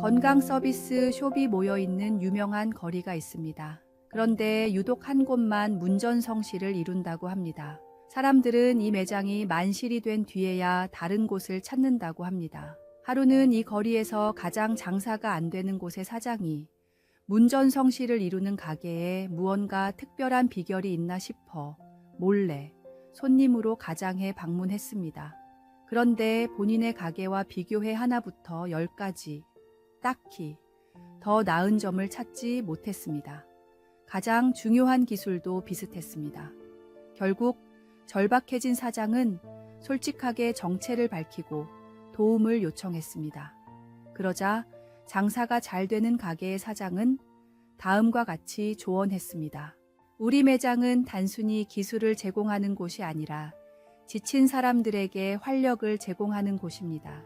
건강 서비스 숍이 모여 있는 유명한 거리가 있습니다. 그런데 유독 한 곳만 문전성시를 이룬다고 합니다. 사람들은 이 매장이 만실이 된 뒤에야 다른 곳을 찾는다고 합니다. 하루는 이 거리에서 가장 장사가 안 되는 곳의 사장이 문전성시를 이루는 가게에 무언가 특별한 비결이 있나 싶어 몰래 손님으로 가장해 방문했습니다. 그런데 본인의 가게와 비교해 하나부터 열까지 딱히 더 나은 점을 찾지 못했습니다. 가장 중요한 기술도 비슷했습니다. 결국 절박해진 사장은 솔직하게 정체를 밝히고 도움을 요청했습니다. 그러자 장사가 잘 되는 가게의 사장은 다음과 같이 조언했습니다. 우리 매장은 단순히 기술을 제공하는 곳이 아니라 지친 사람들에게 활력을 제공하는 곳입니다.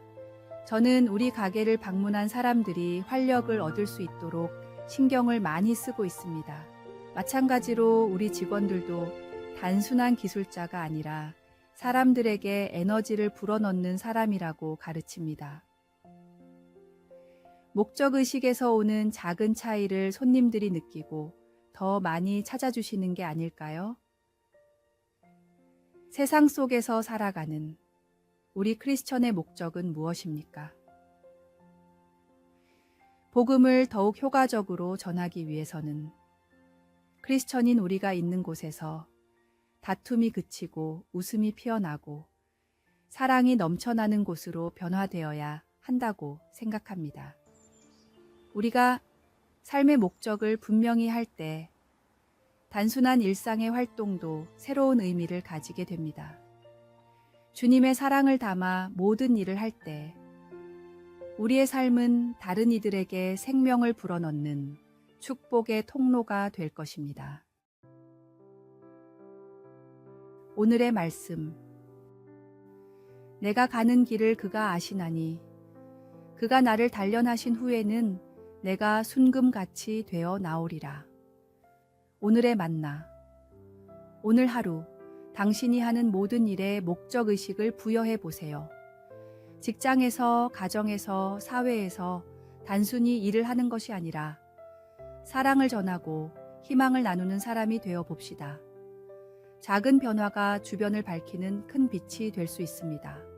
저는 우리 가게를 방문한 사람들이 활력을 얻을 수 있도록 신경을 많이 쓰고 있습니다. 마찬가지로 우리 직원들도 단순한 기술자가 아니라 사람들에게 에너지를 불어넣는 사람이라고 가르칩니다. 목적의식에서 오는 작은 차이를 손님들이 느끼고 더 많이 찾아주시는 게 아닐까요? 세상 속에서 살아가는 우리 크리스천의 목적은 무엇입니까? 복음을 더욱 효과적으로 전하기 위해서는 크리스천인 우리가 있는 곳에서 다툼이 그치고 웃음이 피어나고 사랑이 넘쳐나는 곳으로 변화되어야 한다고 생각합니다. 우리가 삶의 목적을 분명히 할 때 단순한 일상의 활동도 새로운 의미를 가지게 됩니다. 주님의 사랑을 담아 모든 일을 할 때 우리의 삶은 다른 이들에게 생명을 불어넣는 축복의 통로가 될 것입니다. 오늘의 말씀. 내가 가는 길을 그가 아시나니 그가 나를 단련하신 후에는 내가 순금같이 되어 나오리라. 오늘의 만나. 오늘 하루 당신이 하는 모든 일에 목적 의식을 부여해 보세요. 직장에서, 가정에서, 사회에서 단순히 일을 하는 것이 아니라 사랑을 전하고 희망을 나누는 사람이 되어 봅시다. 작은 변화가 주변을 밝히는 큰 빛이 될 수 있습니다.